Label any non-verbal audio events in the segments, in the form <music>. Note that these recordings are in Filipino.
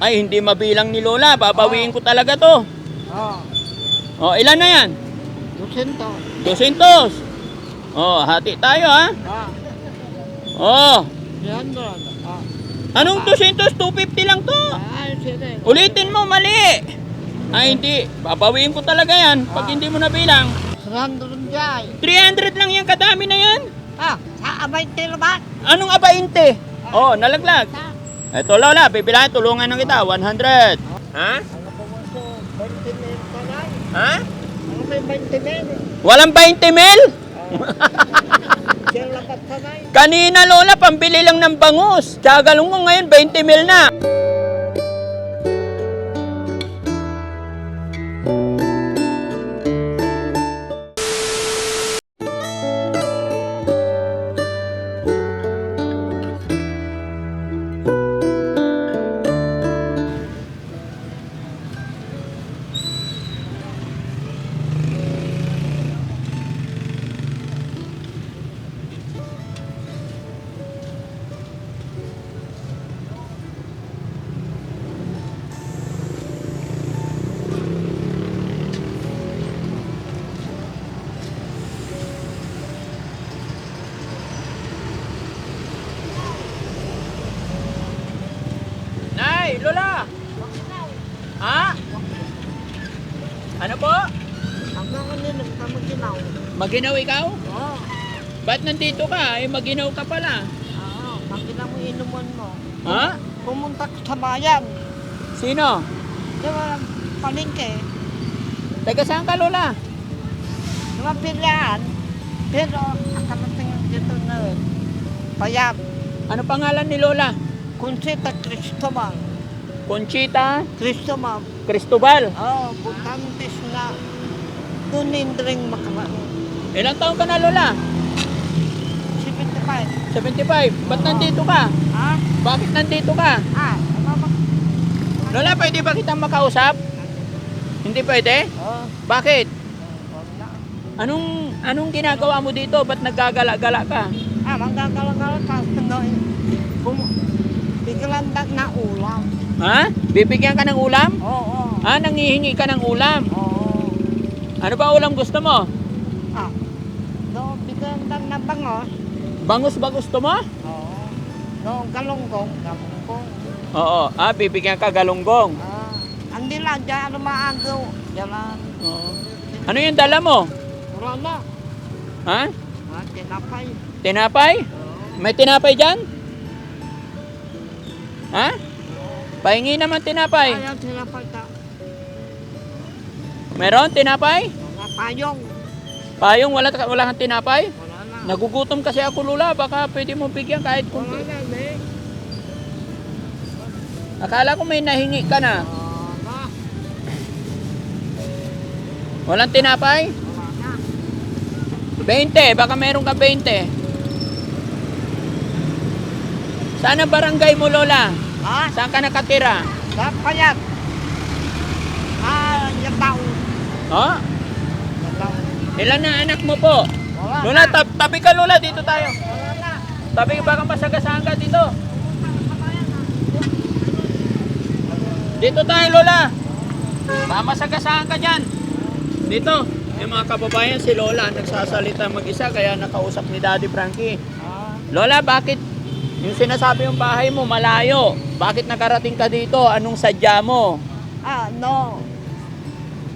Ay, hindi mabilang ni Lola. Babawiin ko talaga to. Oh, Oh, ilan na yan? dusinto. 200. Oh, hati tayo ha. Ah, Oh, 300. Ah, anong 200? 250 lang to. ay, sige. Ulitin mo, mali. Ay, hindi. Babawiin ko talaga yan pag hindi mo nabilang. 300 jay. 300 lang yan, kadami na yan. Ah, sa abay tilabat. Anong abainte? Oh, nalaglag. Eto Lola, bibilahin, tulungan ng kita. 100. Ha? Po mo so, 20 mil pa na. Ha? Ano may 20 mil? Walang <laughs> 20 mil? Kanina Lola, pambili lang ng bangus. Tsagalong ko ngayon, 20 mil na. Lola. Ha? Ano po? Nilog na maginaw. Maginaw ikaw? Oo. Ba't nandito ka? Eh, maginaw ka pala. Oo, maginaw mo inuman mo. Ha? Pumunta ka sa bayan. Sino? Di ba, palengke. Taga saan ka, Lola? Di ba, pilihan. Pero, akalating dito na rin. Payap. Ano pangalan ni Lola? Conchita Cristobal. Conchita Cristobal. Cristobal. Oh, butantes na tunindring makamaan. Ilang taon ka na, Lola? 75. 75. Ba't nandito ka? Ha? Bakit nandito ka? Ah, ano ba? Lola, pwede ba kitang makausap? Hindi pwede? Oh, Bakit? wala. Anong anong ginagawa mo dito? Ba't naggagala-gala ka? Ah, manggagala-gala ka. No, Bum biglan na, na ulam. Ha? Bibigyan ka ng ulam? Oo, oo. Ha? Nangihingi ka ng ulam? Oo. Ano ba ulam gusto mo? Ah, no, biglan na na bangos. Bangus ba gusto mo? Oo. No, galonggong, galonggong. Oo. Ah, bibigyan ka galunggong. Ah, andi lang dyan, ano maagaw. Jalan. Oo. Ano yung dala mo? Wala na. Ha? Ah, tinapay. Tinapay? Oo. May tinapay dyan? Ha? Pahingi naman tinapay. Ayaw tinapay ta. Meron tinapay? Mga payong. Payong wala, wala kang tinapay? Wala na. Nagugutom kasi ako lula, baka pwede mo bigyan kahit kung... Wala na, eh. Akala ko may nahingi ka na. Wala. Walang tinapay? Wala na. 20, baka meron ka 20. Saan ang barangay mo, Lola? Ha? Saan ka nakatira? Sa payat. Ah, yung tao. Oh? Yung tao. Ilan na anak mo po? Wala Lola, tab- tabi ka, Lola. Dito tayo. Wala na. Tabi ka, baka masagasaan ka dito. Dito tayo, Lola. Baka masagasaan ka dyan. Dito. Yung mga kababayan, si Lola nagsasalita mag-isa, kaya nakausap ni Daddy Frankie. Ah, Lola, bakit yung sinasabi yung bahay mo malayo? Bakit nakarating ka dito? Anong sadya mo? ah, no.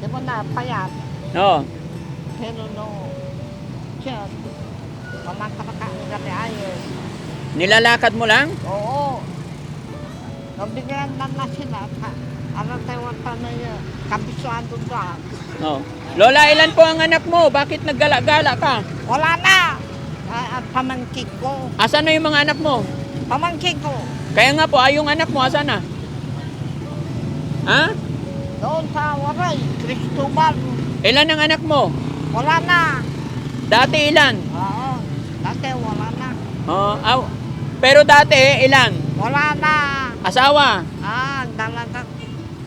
Di mo na, payat. No. Pero no. Siya. Pamakapakain kami ayos. Nilalakad mo lang? Oo. Nabigyan na na sila. Ano tayo pa na yun? Kabisuan doon. No. Lola, ilan po ang anak mo? Bakit naggala-gala ka? Wala na. Ah, ah, pamangkin ko. Asan na yung mga anak mo? Pamangkin ko. Kaya nga po, ay yung anak mo, asan na? Ha? Doon sa Waray, Cristobal. Ilan ang anak mo? Wala na. Dati ilan? Oo. Dati wala na. Oh, aw. Pero dati, ilan? Wala na. Asawa? Ah, dalaga.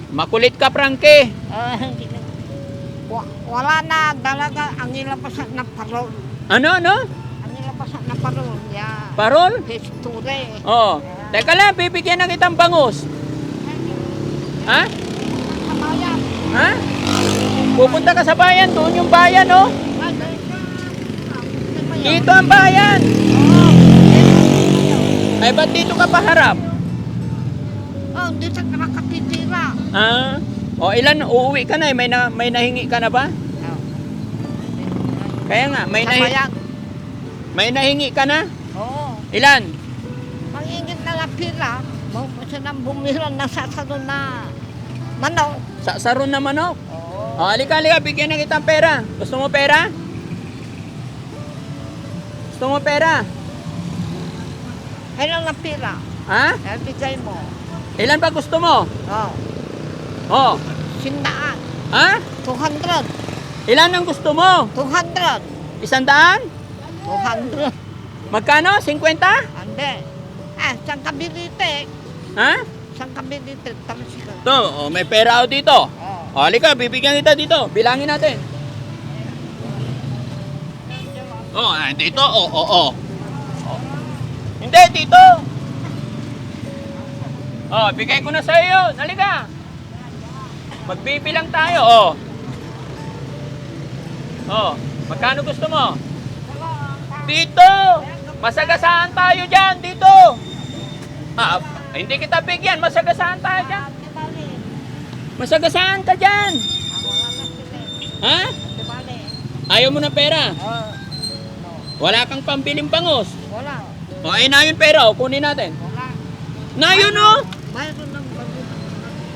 Makulit ka, Frankie. Ah, <laughs> hindi na. Wa- Wala na. Dalaga. Ang ilabasan na parol. Ano, ano? Na parol. Yeah. Parol? History. Oo. Teka lang, bibigyan na kitang bangus. Ha? Sa bayan. Ha? Pupunta ka sa bayan, doon yung bayan, oh. Ah, yun? Dito ang bayan. Oo. Ay, ba't dito ka paharap? Oh, di sa nakakatitira. Ah? O, ilan? Uuwi ka na, eh. may, na, may nahingi ka na ba? Oh. Kaya nga, may, Sa nahi, bayan. May nahingi ka na? Oo. Ilan? Mangingin na lang pila. Mo siya nang bumira na sa salo na manok. Sa saron na manok. Oo. O, halika, halika, bigyan na kitang pera. Gusto mo pera? Gusto mo pera? Kailan na pila? Ha? Eh, bigay mo. Ilan ba gusto mo? Oh. Oh. Sindaan. Ha? 200. Ilan ang gusto mo? 200. Isang daan? 200. Magkano? 50? Ande. Ah, saan ka? Ha? Saan ka bilite? Tapos ka. To, oh, may pera ako dito. Oh. O, halika, bibigyan kita dito. Bilangin natin. Oh, ah, dito. Oh, oh, oh. oh. Hindi, dito. Oh, bigay ko na sa iyo. Halika. Magbibilang tayo. Oh. Oh, magkano gusto mo? Dito. Masagasaan tayo dyan. Dito. Ah, hindi kita bigyan. Masagasaan tayo dyan. Masagasaan ka dyan. Ha? Ayaw mo ng pera? Wala kang pambiling bangos. Wala. O ay na yun pera, o kunin natin. Wala. Na yun o! Mayroon ng bago.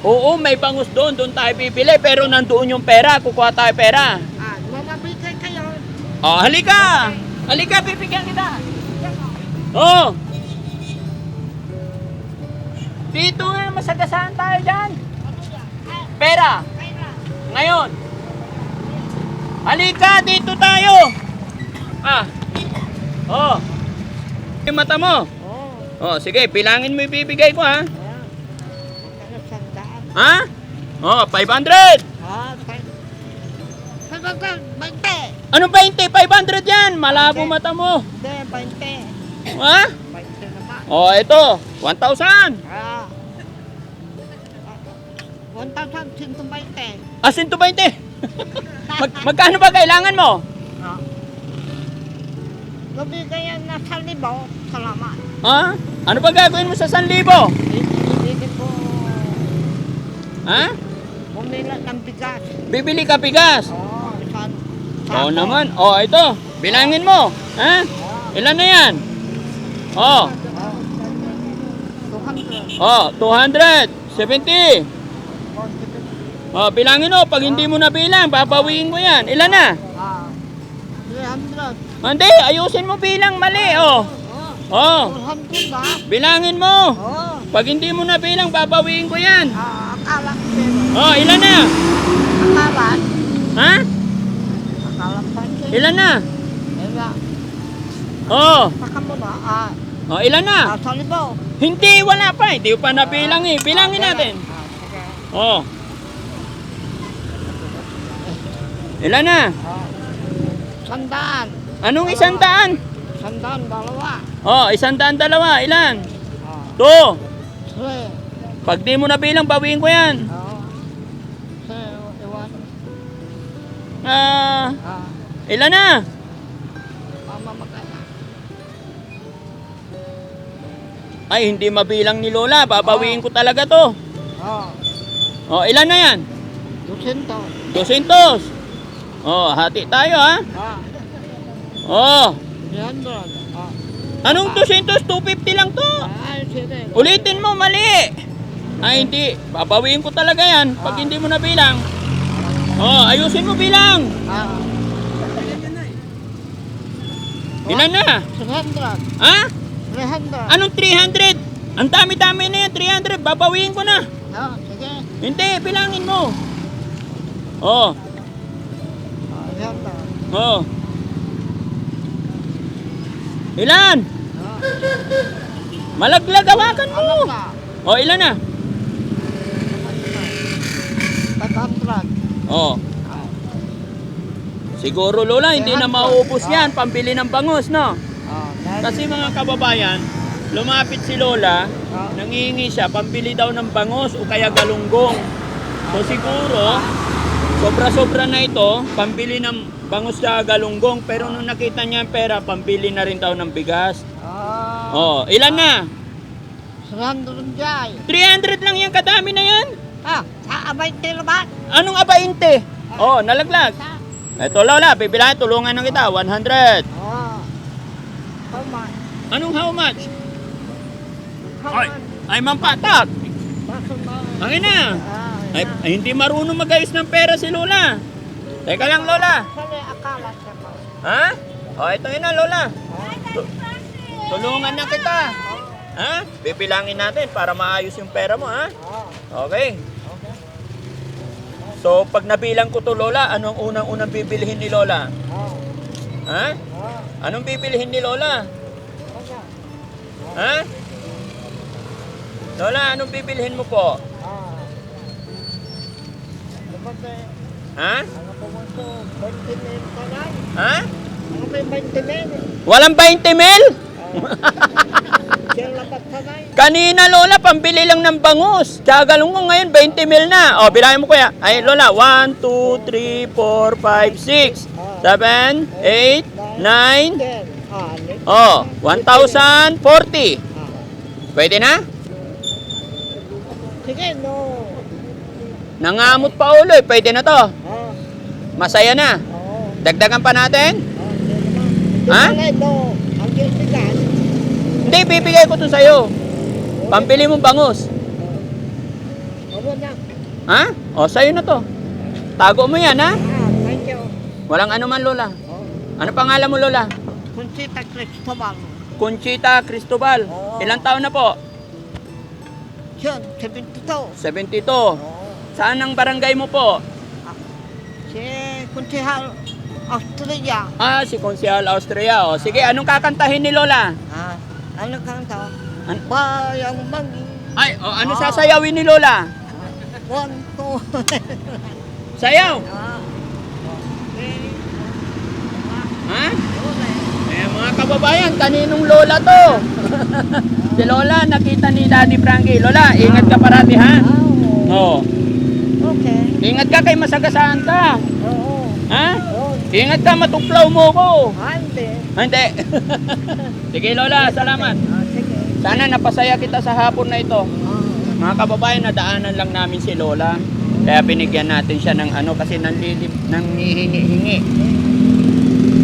Oo, may bangus doon, doon tayo bibili. Pero nandoon yung pera, kukuha tayo pera. Ah, mamabigay kayo. O, halika! Halika, bibigyan kita. Oo. Dito nga, masagasaan tayo dyan. Pera, ngayon. Halika, dito tayo. Ah. Oh. Yung mata mo. Oh. Oh, sige, bilangin mo yung bibigay ko ha. Ha? Oh, 500. Ah, kay... Pagkakal, 20. Anong 20? 500 yan. Malabo mata mo. Hindi, 20. Ha? 20 naman. Oh, ito. 1,000. Ah. 1,120. Ah, 120. <laughs> Mag magkano ba kailangan mo? Ah. Nabigay yan na sa libo. Salamat. Ha? Ano ba gagawin mo sa 1,000? Hindi ko Ha? bumila ng bigas. Bibili ka bigas. Oo, Oo naman. Oh, ito. Bilangin mo. Ha? Ilan na yan? Oh. Oh, 270. Oh, bilangin mo. Pag hindi mo na bilang, babawiin ko yan. Ilan na? Ah, 300. Hindi, ayusin mo bilang. Mali, oh. Oh, Oh, 200 bilangin mo. Pag hindi mo na bilang, babawiin ko yan. Ah. Oh, ilan na? Akala. Ha? Ilan na? Ila. Oh, Saka mo na. Ah, oh ilan na? ah, sa libo. Hindi, wala pa. Hindi pa nabilang eh. Bilangin natin. Ah. Oh. Ilan na? Ah. Sandaan. Anong isang daan? Sandaan, dalawa. Oh, isang daan dalawa. Ilan? Ah, Two. three. Pag di mo nabilang, bawiin ko yan. Ah, Ah, Ah, ilan na? mama magana. Ay, hindi mabilang ni Lola. Babawiin ko talaga to. Ah, Oh, ilan na yan? dusinto. 200. Oh, hati tayo ha. Ah, Oh, 300. Ah, anong 200? 250 lang to. ay, sige. Ulitin mo, mali. Ay, hindi. Babawiin ko talaga yan pag hindi mo nabilang. Oh, ayusin mo bilang. Ah, Ilan na? 300. Ha? 300. Anong 300? Ang dami-dami na yan, 300. Babawiin ko na. Ah, sige. Hindi, bilangin mo. Oh, Ah, 300. oh. Ilan? Ah, Malaglag, hawakan mo. na. Oh, ilan na? 500. Oh. Siguro, Lola, hindi na maubos yan. Pambili ng bangus, no? Kasi mga kababayan, lumapit si Lola, nangihingi siya, pambili daw ng bangos o kaya galunggong. So siguro, sobra-sobra na ito, pambili ng bangos sa galunggong. Pero nung nakita niya ang pera, pambili na rin daw ng bigas. Oh, ilan na? Sarandun jay. 300 lang yan, kadami na yan. Ah, sa abay tilabat. Anong abainte? Oh, nalaglag. Ito Lola, bibilahin, tulungan ng kita, 100. Ah. How much? Anong how much? How Ay, much? ay mampatak. Bakit ba? Angin na. Ah, Ay, ay, hindi marunong magayos ng pera si Lola. Teka lang, Lola. Sali akala siya. Ha? O, ito yun na, Lola. Tu- Tulungan na kita. Ha? Bibilangin natin para maayos yung pera mo, ha? Ah. Okay. So, pag nabilang ko to, Lola, anong unang-unang bibilihin ni Lola? Ah. Ha? Ah. Anong bibilihin ni Lola? Okay. Ha? Lola, anong bibilihin mo po? Ah. Eh, Ha? ano po mo ito, 20 mil ka na. Ha? Ano may 20 mil? Walang 20 mil? Ah. <laughs> Siya labat ka na. Kanina, Lola, pambili lang ng bangus. Kagalong ko ngayon, 20 mil na. O, bilangin mo kuya. Ay, Lola, 1, 2, 3, 4, 5, 6, 7, 8, 9, 10. Ah, lit- oh, 1,040. Ah. Pwede na? Sige, no. Nangamot pa ulo, eh. pwede na to. Masaya na. Dagdagan pa natin? Ha? Ang. Hindi, bibigay ko to sa'yo. Pambili mong bangus. Ha? O, sa'yo na to. Tago mo yan, ha? Ah, thank you. Walang ano man, Lola. Oh. Ano pangalan mo, Lola? Conchita Cristobal. Conchita Cristobal. Oo. Ilang taon na po? Yun, 72. 72. Oo. Saan ang barangay mo po? Si Kuntihal, Australia. Ah, si Konsyal Austria. O, sige, anong kakantahin ni Lola? Ah, ano kang tao? An- Bayang mangi. Ay, o, ano Ah. sasayawin ni Lola? One, two. Sayaw! <laughs> ah. Ha? Eh, mga kababayan, kaninong Lola to? <laughs> si Lola, nakita ni Daddy Frankie. Lola, ingat ka parati, ha? Oo. Okay. Ingat ka kay masagasaan ka. Oo. Ha? Ingat ka, matuklaw mo ko. Hindi. Ah, Hindi. <laughs> sige, Lola, salamat. Ah. Sana napasaya kita sa hapon na ito. Ah. Mga kababayan, nadaanan lang namin si Lola. Kaya binigyan natin siya ng ano kasi nanlilip, nangihingi-hingi.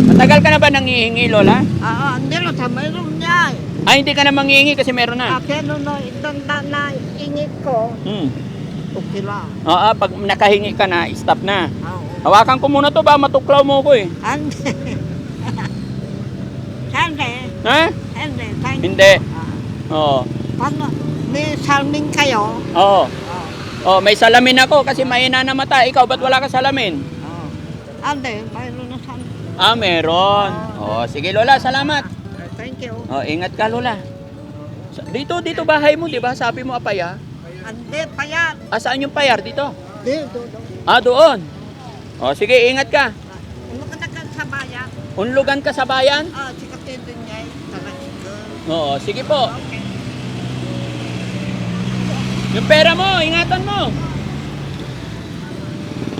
Matagal ka na ba nangihingi, Lola? Ah, ah, hindi lang sa mayroon niya. Ay, hindi ka na mangihingi kasi meron na. Akin no, no, itanda na ingit ko. Hmm. Okay lang. Oo, pag nakahingi ka na, stop na. Ah, oo. Hawakan ko muna to ba, matuklaw mo ko eh. Hindi. <laughs> Hindi. Ha? Hindi. Thank Hindi. Ah, Oo. Pag may salming kayo, Oo. ah, Oh, may salamin ako kasi mahina na mata. Ikaw, ba't wala ka salamin? ah, hindi, mayroon na salming. Ah, meron. Oh, sige Lola, salamat. Ah, Thank you. Oh, ingat ka Lola. Sa- Dito, dito bahay mo, di ba? Sabi mo apaya. Hindi, payat. Ah, saan yung payar? Dito? Dito. Ah, doon. Oh, sige, ingat ka. Ano ka na sa bayan? Unlugan ka sa bayan? Ah, si Kapitin niya, talagang Oo, sige po. Yung pera mo, ingatan mo.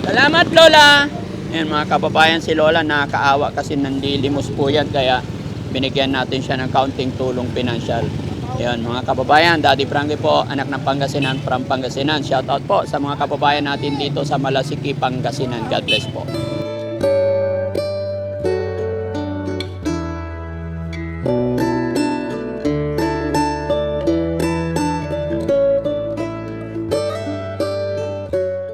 Salamat, Lola. Yan mga kababayan, si Lola nakakaawa kasi nandilimos po yan kaya binigyan natin siya ng kaunting tulong pinansyal. Yan mga kababayan, Daddy Frankie po, anak ng Pangasinan from Pangasinan. Shoutout po sa mga kababayan natin dito sa Malasiki, Pangasinan. God bless po.